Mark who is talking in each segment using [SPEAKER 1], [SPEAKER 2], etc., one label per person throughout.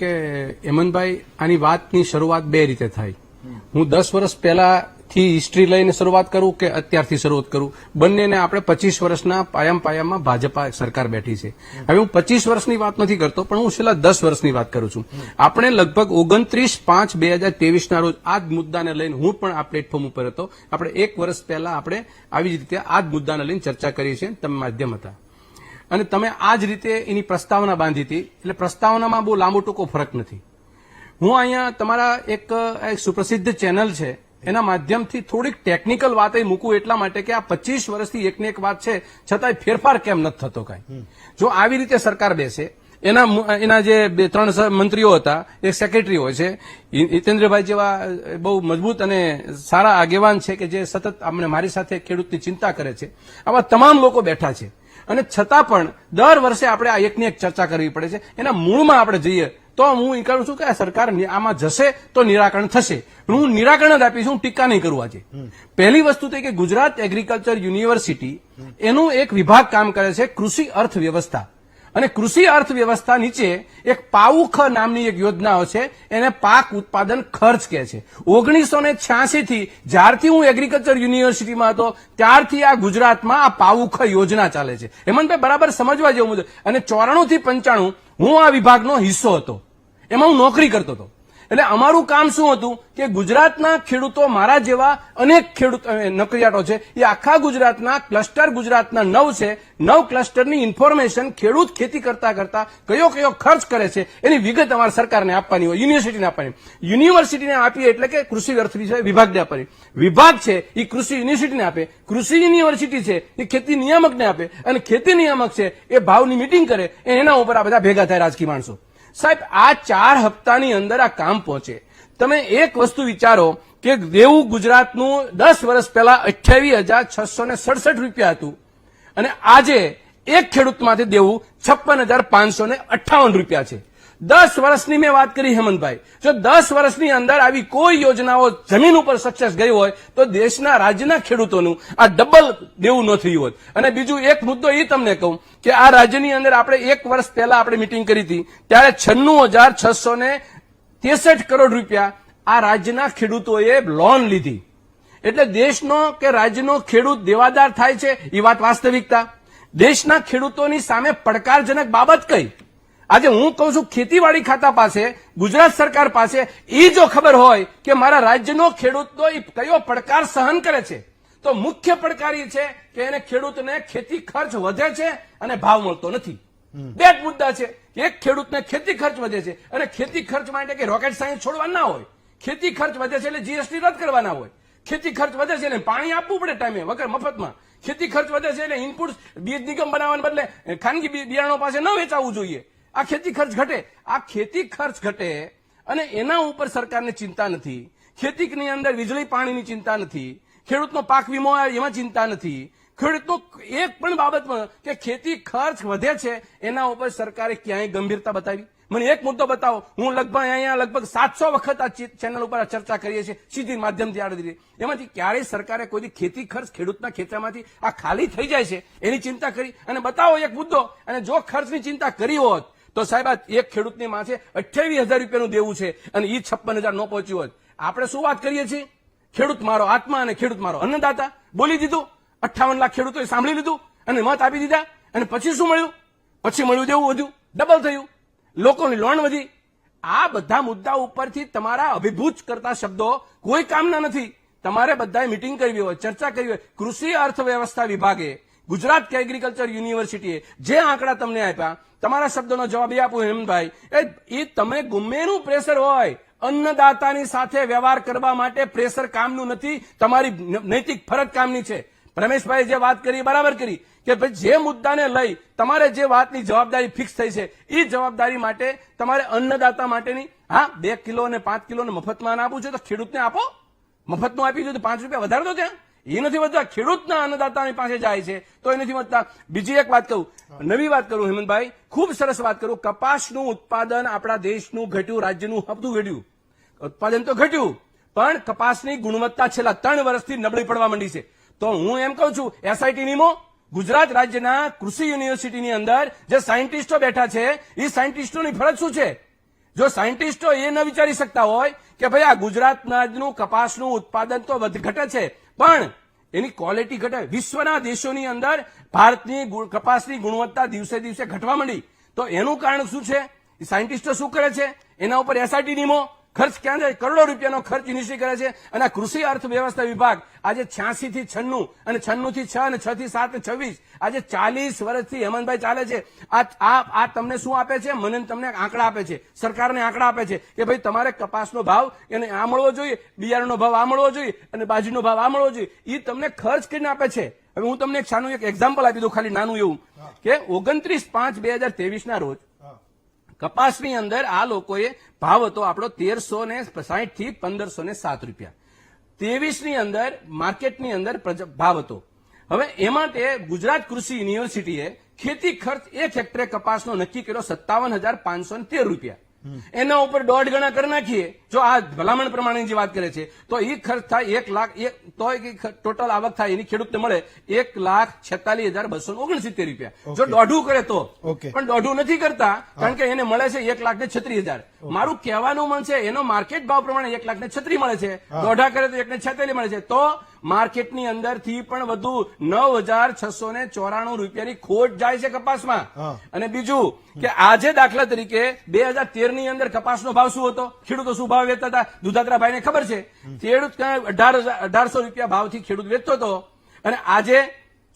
[SPEAKER 1] કે હેમંતભાઈ, આની વાતની શરૂઆત બે રીતે થાય. હું દસ વર્ષ પહેલાથી હિસ્ટ્રી લઈને શરૂઆત કરું કે અત્યારથી શરૂઆત કરું? બંનેને આપણે પચીસ વર્ષના પાયામ પાયામાં ભાજપા સરકાર બેઠી છે. હવે હું પચીસ વર્ષની વાત નથી કરતો, પણ હું છેલ્લા દસ વર્ષની વાત કરું છું. આપણે લગભગ ઓગણત્રીસ પાંચ બે હજાર તેવીસના રોજ આ જ મુદ્દાને લઈને હું પણ આ પ્લેટફોર્મ ઉપર હતો. આપણે એક વર્ષ પહેલા આપણે આવી જ રીતે આ જ મુદ્દાને લઈને ચર્ચા કરી છે. તમે માધ્યમ હતા. અને તમે આ જ રીતે એની પ્રસ્તાવના બાંધી હતી. એટલે પ્રસ્તાવનામાં બહુ લાંબો ટૂંકો ફરક નથી. હું અહીંયા તમારા એક સુપ્રસિદ્ધ ચેનલ છે. એના માધ્યમથી થોડીક ટેકનિકલ વાત મૂકું એટલા માટે કે આ પચીસ વર્ષથી એકને એક વાત છે છતાંય ફેરફાર કેમ નથી થતો કાંઈ? જો આવી રીતે સરકાર બેસે એના એના જે બે ત્રણ મંત્રીઓ હતા એક સેક્રેટરી હોય છે હિતેન્દ્રભાઈ જેવા બહુ મજબૂત અને સારા આગેવાન છે કે જે સતત આપણે મારી સાથે ખેડૂતની ચિંતા કરે છે. આવા તમામ લોકો બેઠા છે. અને છતાં પણ દર વર્ષે આપણે આ એકની એક ચર્ચા કરવી પડે છે. એના મૂળમાં આપણે જઈએ તો હું એ કરું છું કે આ સરકાર આમાં જશે તો નિરાકરણ થશે. હું નિરાકરણ જ આપીશ હું ટીકા નહીં કરું આજે. પહેલી વસ્તુ તો કે ગુજરાત એગ્રીકલ્ચર યુનિવર્સિટી એનું એક વિભાગ કામ કરે છે કૃષિ અર્થવ્યવસ્થા. અને કૃષિ અર્થવ્યવસ્થા નીચે એક પાઉખ નામની એક યોજનાઓ છે, એને પાક ઉત્પાદન ખર્ચ કહે છે. ઓગણીસો ને છ્યાસીથી જ્યારથી હું એગ્રીકલ્ચર યુનિવર્સિટીમાં હતો, ત્યારથી આ ગુજરાતમાં આ પાઉખ યોજના ચાલે છે. હેમંતભાઈ, બરાબર સમજવા જેવું મુજબ અને ચોરાણું થી પંચાણું હું આ વિભાગનો હિસ્સો હતો. એમાં હું નોકરી કરતો હતો. એટલે અમારું કામ શું હતું કે ગુજરાતના ખેડૂતો મારા જેવા અનેક ખેડૂત નકરિયાટો છે. એ આખા ગુજરાતના, ક્લસ્ટર ગુજરાતના નવ છે. નવ ક્લસ્ટરની ઇન્ફોર્મેશન ખેડૂત ખેતી કરતા કરતા કયો કયો ખર્ચ કરે છે એની વિગત અમારે સરકારને આપવાની હોય, યુનિવર્સિટીને આપવાની. યુનિવર્સિટીને આપીએ એટલે કે કૃષિ અર્થ છે, વિભાગને આપવાની વિભાગ છે, એ કૃષિ યુનિવર્સિટીને આપે. કૃષિ યુનિવર્સિટી છે, એ ખેતી નિયામકને આપે. અને ખેતી નિયામક છે, એ ભાવની મિટિંગ કરે. એના ઉપર આ બધા ભેગા થાય રાજકીય માણસો. સાહેબ, આ ચાર હપ્તાની અંદર આ કામ પહોંચે. તમે એક વસ્તુ વિચારો કે દેવું ગુજરાતનું દસ વર્ષ પહેલા અઠ્યાવીસ હજાર છસો ને સડસઠ રૂપિયા હતું. અને આજે એક ખેડૂતમાંથી દેવું છપ્પન હજાર પાંચસો ને અઠ્ઠાવન રૂપિયા છે. દસ વર્ષની મેં વાત કરી હેમંતભાઈ. જો દસ વર્ષની અંદર આવી કોઈ યોજનાઓ જમીન ઉપર સક્સેસ ગઈ હોય, તો દેશના રાજ્યના ખેડૂતોનું આ ડબલ દેવું ન થયું હોત. અને બીજું એક મુદ્દો એ તમને કહું કે આ રાજ્યની અંદર આપણે એક વર્ષ પહેલા આપણે મિટિંગ કરી હતી, ત્યારે છન્નું હજાર છસો ને ત્રેસઠ કરોડ રૂપિયા આ રાજ્યના ખેડૂતોએ લોન લીધી. એટલે દેશનો કે રાજ્યનો ખેડૂત દેવાદાર થાય છે એ વાત વાસ્તવિકતા. દેશના ખેડૂતોની સામે પડકારજનક બાબત કઈ? આજે હું કહું છું ખેતીવાડી ખાતા પાસે ગુજરાત સરકાર પાસે એ જો ખબર હોય કે મારા રાજ્યનો ખેડૂતનો એ કયો પડકાર સહન કરે છે તો મુખ્ય પડકાર એ છે કે એને ખેડૂતને ખેતી ખર્ચ વધે છે અને ભાવ મળતો નથી. બે જ મુદ્દા છે. કે એક ખેડૂતને ખેતી ખર્ચ વધે છે અને ખેતી ખર્ચ માટે કે રોકેટ સાયન્સ છોડવા ના હોય. ખેતી ખર્ચ વધે છે એટલે જીએસટી રદ કરવાના હોય. ખેતી ખર્ચ વધે છે એટલે પાણી આપવું પડે ટાઈમે વગર મફતમાં. ખેતી ખર્ચ વધે છે એટલે ઇનપુટ બીજ નિગમ બનાવવાને બદલે ખાનગી બિયારણો પાસે ન વેચાવવું જોઈએ. આ ખેતી ખર્ચ ઘટે. આ ખેતી ખર્ચ ઘટે અને એના ઉપર સરકારને ચિંતા નથી. ખેતીની અંદર વીજળી પાણીની ચિંતા નથી. ખેડૂતનો પાક વીમો એમાં ચિંતા નથી. ખેડૂતનો એક પણ બાબતમાં કે ખેતી ખર્ચ વધે છે, એના ઉપર સરકારે ક્યાંય ગંભીરતા બતાવી. મને એક મુદ્દો બતાવો. હું લગભગ અહીંયા લગભગ સાતસો વખત આ ચેનલ ઉપર ચર્ચા કરીએ છીએ, સીધી માધ્યમથી આડી રીતે એમાંથી ક્યારેય સરકારે કોઈ ખેતી ખર્ચ ખેડૂતના ખેતરમાંથી આ ખાલી થઈ જાય છે, એની ચિંતા કરી. અને બતાવો એક મુદ્દો. અને જો ખર્ચની ચિંતા કરી હોત તો સાહેબ, આ એક ખેડૂતની માથે અઠ્યાવીસ હજાર રૂપિયાનું દેવું છે અને એ છપ્પન હજાર ન પહોંચ્યું હોત. આપણે શું વાત કરીએ છીએ? ખેડૂત મારો આત્મા અને ખેડૂત મારો અન્નદાતા. બોલી દીધું, અઠ્ઠાવન લાખ ખેડૂતોએ સાંભળી લીધું અને મત આપી દીધા. અને પછી શું મળ્યું? પછી મળ્યું જેવું વધ્યું. ડબલ થયું. લોકોની લોન વધી. આ બધા મુદ્દા ઉપરથી તમારા અભિભૂત કરતા શબ્દો કોઈ કામના નથી. તમારે બધાએ મિટિંગ કરવી હોય, ચર્ચા કરવી હોય. કૃષિ અર્થવ્યવસ્થા વિભાગે ગુજરાત એગ્રીકલ્ચર યુનિવર્સિટીએ જે આંકડા તમને આપ્યા, તમારા શબ્દોનો જવાબ એ આપું, હેમંતભાઈ. એ તમે ગુમ્મેનું પ્રેશર હોય, અન્નદાતાની સાથે વ્યવહાર કરવા માટે પ્રેશર કામનું નથી, તમારી નૈતિક ફરજ કામની છે. રમેશભાઈ જે વાત કરી બરાબર કરી કે ભાઈ જે મુદ્દાને લઈ તમારે જે વાતની જવાબદારી ફિક્સ થઈ છે એ જવાબદારી માટે તમારે અન્નદાતા માટેની, હા, બે કિલો અને પાંચ કિલો મફતમાં આપવું છે તો ખેડૂતને આપો. મફતનું આપી દો તો પાંચ રૂપિયા વધારે દો ત્યાં. એ નથી વધતા ખેડૂતના અન્નદાતાની પાસે જાય છે. તો એ નથી વધતા બીજી એક વાત કહું. નવી વાત કરું, હેમંતભાઈ. ખૂબ સરસ વાત કરું. કપાસનું ઉત્પાદન આપણા દેશનું ઘટ્યું, રાજ્યનું હપતું ઘટ્યું. ઉત્પાદન તો ઘટ્યું, પણ કપાસની ગુણવત્તા છેલ્લા ત્રણ વર્ષથી નબળી પડવા માંડી છે. તો હું એમ કહું છું એસઆઈટી નિમો ગુજરાત રાજ્યના કૃષિ યુનિવર્સિટીની અંદર જે સાયન્ટિસ્ટો બેઠા છે એ સાયન્ટિસ્ટોની ફરજ શું છે? જો સાયન્ટિસ્ટો એ ન વિચારી શકતા હોય કે ભાઈ આ ગુજરાતનું કપાસનું ઉત્પાદન તો ઘટે છે પણ એની ક્વોલિટી ઘટે વિશ્વના દેશોની અંદર ભારતની કપાસની ગુણવત્તા દિવસે દિવસે ઘટવા માંડી. તો એનું કારણ શું છે? સાયન્ટિસ્ટો શું કરે છે? એના ઉપર એસઆરટી નિયમો ખર્ચ ક્યાં જાય? કરોડો રૂપિયાનો ખર્ચ યુનિવર્સિટી કરે છે. અને કૃષિ અર્થવ્યવસ્થા વિભાગ આજે છ્યાસી થી છન્નું અને છન્નું થી છ અને છ થી સાત છવ્વીસ આજે ચાલીસ વર્ષથી હેમંતભાઈ ચાલે છે. આ તમને શું આપે છે? મને તમને આંકડા આપે છે. સરકારને આંકડા આપે છે કે ભાઈ તમારે કપાસનો ભાવ એને આ મળવો જોઈએ, બિયારણનો ભાવ આ મળવો જોઈએ અને બાજરીનો ભાવ આ મળવો જોઈએ. એ તમને ખર્ચ કરીને આપે છે. હવે હું તમને એક સાનું એક એક્ઝામ્પલ આપી દઉં ખાલી નાનું એવું. કે ઓગણત્રીસ પાંચ બે હજાર ના રોજ કપાસની અંદર આ લોકોએ ભાવ હતો આપણો તેરસો ને સાહીઠથી પંદરસો ને સાત રૂપિયા. તેવીસની અંદર માર્કેટની અંદર ભાવ હતો. હવે એમાં તે ગુજરાત કૃષિ યુનિવર્સિટીએ ખેતી ખર્ચ એક હેક્ટરે કપાસનો નક્કી કર્યો સત્તાવન હજાર પાંચસો ને તેર રૂપિયા. એના ઉપર દોઢ ગણા કરી નાખીએ. જો આ ભલામણ પ્રમાણેની જે વાત કરે છે તો એ ખર્ચ થાય એક લાખ એક તો ટોટલ આવક થાય એની ખેડૂતને મળે એક લાખ છેતાલીસ હજાર બસો ઓગણસિત્તેર રૂપિયા. જો દોઢું કરે તો. પણ દોઢું નથી કરતા કારણ કે એને મળે છે એક લાખ ને છત્રીસ હજાર. મારું કહેવાનું મન છે એનો માર્કેટ ભાવ પ્રમાણે એક લાખ ને છત્રી મળે છે. દોઢા કરે તો એક ને છેતાલીસ મળે છે. તો માર્કેટની અંદરથી પણ વધુ નવ હજાર છસો ને ચોરાણું રૂપિયાની ખોટ જાય છે કપાસમાં. અને બીજું કે આજે દાખલા તરીકે બે હજાર તેરની અંદર કપાસનો ભાવ શું હતો? ખેડૂતો શું ભાવ વેચતા હતા. દુધાત્રા ભાઈને ખબર છે? ખેડૂત અઢાર અઢારસો રૂપિયા ભાવથી ખેડૂત વેચતો હતો અને આજે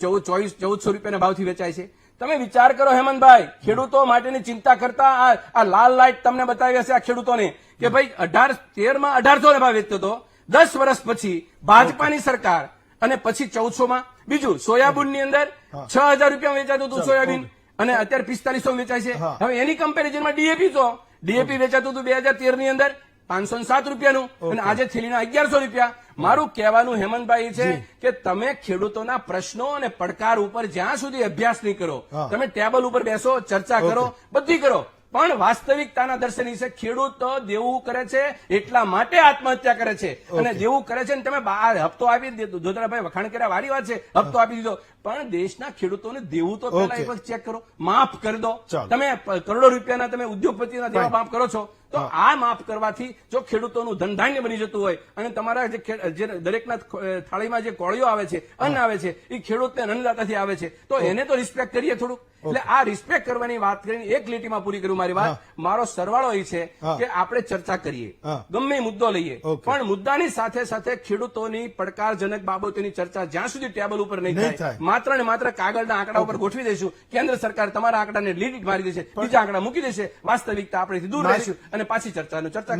[SPEAKER 1] ચૌદ ચોવીસ ચૌદસો રૂપિયાના ભાવથી વેચાય છે. તમે વિચાર કરો હેમંતભાઈ ખેડૂતો માટેની ચિંતા કરતા આ લાલ લાઇટ તમને બતાવી હશે આ ખેડૂતોને કે ભાઈ અઢાર તેરમાં અઢારસો ના ભાવ વેચતો હતો. દસ વર્ષ પછી ભાજપાની સરકાર અને પછી ચૌદસો માં બીજું સોયાબીનની અંદર છ હજાર રૂપિયા વેચાતું હતું સોયાબીન અને અત્યારે પિસ્તાલીસો વેચાય છે. હવે એની કમ્પેરિઝનમાં ડીએપી તો ડીએપી વેચાતું હતું બે હજાર તેરની અંદર. પાંચસો સાત રૂપિયાનું. અને આજે થેલીના અગિયારસો રૂપિયા. મારું કહેવાનું હેમંતભાઈ છે કે તમે ખેડૂતોના પ્રશ્નો અને પડકાર ઉપર જ્યાં સુધી અભ્યાસ નહીં કરો તમે ટેબલ ઉપર બેસો ચર્ચા કરો બધી કરો. પણ વાસ્તવિકતાના દર્શન છે ખેડૂત દેવું કરે છે એટલા માટે આત્મહત્યા કરે છે. અને દેવું કરે છે ને તમે હપ્તો આપી દીધો. વખાણ કર્યા વારી વાત છે. હપ્તો આપી દીધો. પણ દેશના ખેડૂતોને દેવું તો પહેલા એક વખત ચેક કરો. માફ કરી દો. તમે કરોડો રૂપિયાના તમે ઉદ્યોગપતિના દેવા માફ કરો છો. તો આ માફ કરવાથી જો ખેડૂતોનું ધનધાન્ય બની જતું હોય અને તમારા જે દરેકના થાળીમાં જે કોળીઓ આવે છે અન્ન આવે છે એ ખેડૂતને અન્નદાતાથી આવે છે. તો એને તો રિસ્પેક્ટ કરીએ થોડુંક. એટલે આ રિસ્પેક્ટ કરવાની વાત કરીને એક લીટીમાં પૂરી કરું મારી વાત. મારો સરવાળો એ છે કે આપણે ચર્ચા કરીએ. ગમે મુદ્દો લઈએ. પણ મુદ્દાની સાથે સાથે ખેડૂતોની પડકારજનક બાબતોની ચર્ચા જ્યાં સુધી ટેબલ ઉપર નહીં થાય. માત્ર ને માત્ર કાગળના આંકડા ઉપર ગોઠવી દઈશું. કેન્દ્ર સરકાર તમારા આંકડાને લીડ મારી દેશે. બીજા આંકડા મૂકી દેશે. વાસ્તવિકતા આપણેથી દૂર રહીશું અને પાછી ચર્ચાનું ચર્ચા